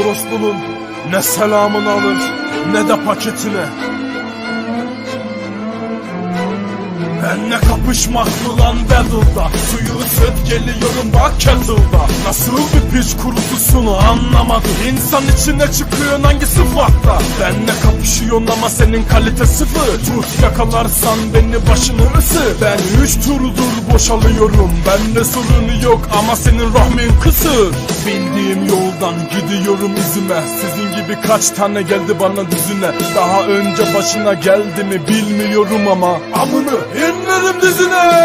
orospunun ne selamını alır ne de paketini. Benle kapışmak mı lan Battle'da Suyu ısıt geliyorum bak kettle'da Nasıl bir piç kurutusun anlamadım. İnsan içine çıkıyor hangi sıfatta Benle kapışıyorsun ama senin kalite sıfır Tut yakalarsan beni başını ısı. Ben üç turdur boşalıyorum. Bende sorunu yok ama senin rahmin kısır Bildiğim yoldan gidiyorum izime. Sizin gibi kaç tane geldi bana düzüne Daha önce başına geldi mi bilmiyorum ama. Amını inlerim dizine.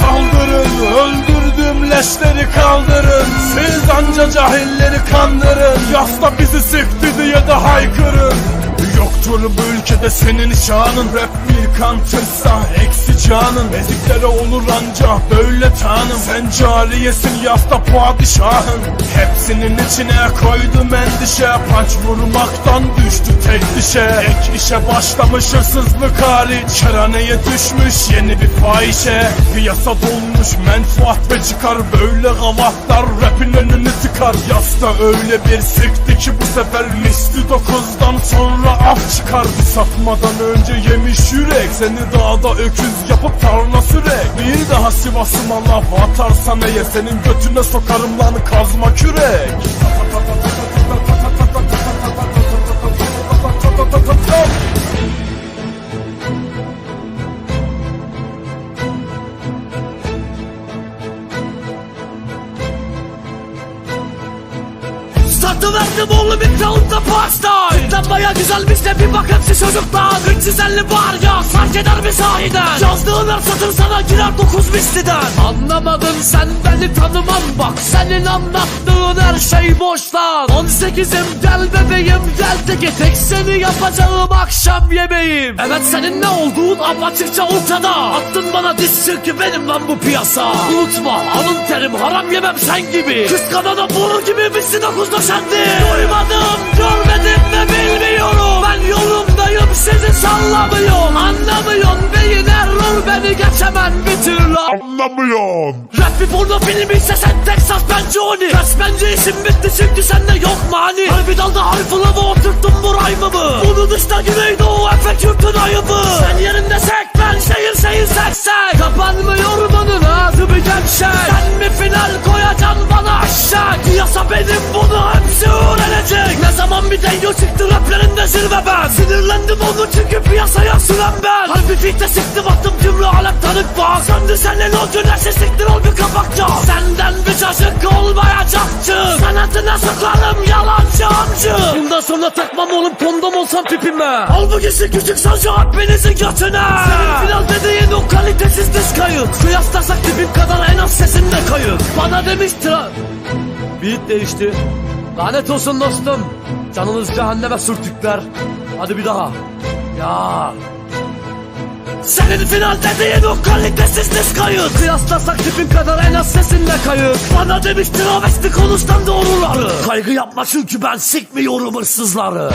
Saldırın öldürdüm leşleri kaldırın. Siz anca cahilleri kandırın. Yasta bizi sıktı diye de haykırın Yoktur bu ülkede senin şanın. Rap bir kantırsa eksi canın. Eziklere olur anca böyle tanım. Sen cariyesin yasta padişahın Hepsinin içine koydum endişe. Panç vurmaktan düştü tek dişe. Ek işe başlamış hırsızlık hariç Kerhaneye düşmüş yeni bir fahişe. Piyasa dolmuş menfaat ve çıkar. Böyle gavatlar rapin önünü tıkar. Yasta öyle bir sıktı ki bu sefer Misli dokuzdan sonra af çıkar Bir satmadan önce yemiş yürek. Seni dağda öküz yapıp tarla sürek. Bir daha Sivas'ıma laf atarsan eğer Senin götüne sokarım lan kazma kürek roundda pasta Cidden baya güzelmiş de bir bak hepsi çocuktan 350 var ya fark eder mi sahiden? Yazdığın her satır sana girer 9 misliden. Anlamadın sen beni tanımam. Bak Senin anlattığın her şey boş lan 18'im gel bebeğim gel de tek seni yapacağım akşam yemeğim. Evet senin ne olduğun apaçıkça ortada. Attın bana diz çünkü benim lan bu piyasa. Unutma alın terim haram yemem sen gibi. Kıskanana vurur gibi misli dokuz döşendi Duymadım görmedim ve bilmiyorum. Ben yolumdayım sizi sallamıyorum. Anlamıyorsun beyin error beni geçemem bir türlü. Anlamıyorsun Rap bir porno filmi ise sen Texas ben Johnny Ters bence işim bitti çünkü sende yok mani Harbi dalda harfılımı oturttum bu rhyme'ımı Bunu dışta güneydoğu efekt yurtun ayıbı. Sen yerinde sek ben şehir şehir seksek Kapanmıyor bunun ağzı bir gevşek. Sen mi final koyacaksın bana aşağı? Yasa benim bunu hepsi öğrenecek Zaman bir denyo çıktı raplerinde zirve ben. Sinirlendim onu çünkü piyasaya süren ben. Harbi fikte sıktım attım cümle alem tanık bak. Söndü senin o güneşi siktir ol bir kapakça Senden bir çocuk olmayacaktı Sanatına sokarım yalancı amcı. Bundan sonra takmam oğlum kondom olsam tipime. Al bu gizli küçük sözcü hepinizin götüne. Senin final dediğin o kalitesiz diz kayıt. Kıyaslasak tipim kadar en az sesinde kayıt. Bana demiştir Beat değişti. Lanet olsun dostum Canınız cehenneme sürtükler. Hadi bir daha. Ya. Senin final dediğin o kalitesiz diz kayıt Kıyaslasak tipin kadar en az sesinde kayıt. Bana demiş travesti konuştan doğruları. Kaygı yapma çünkü ben sikmiyorum hırsızları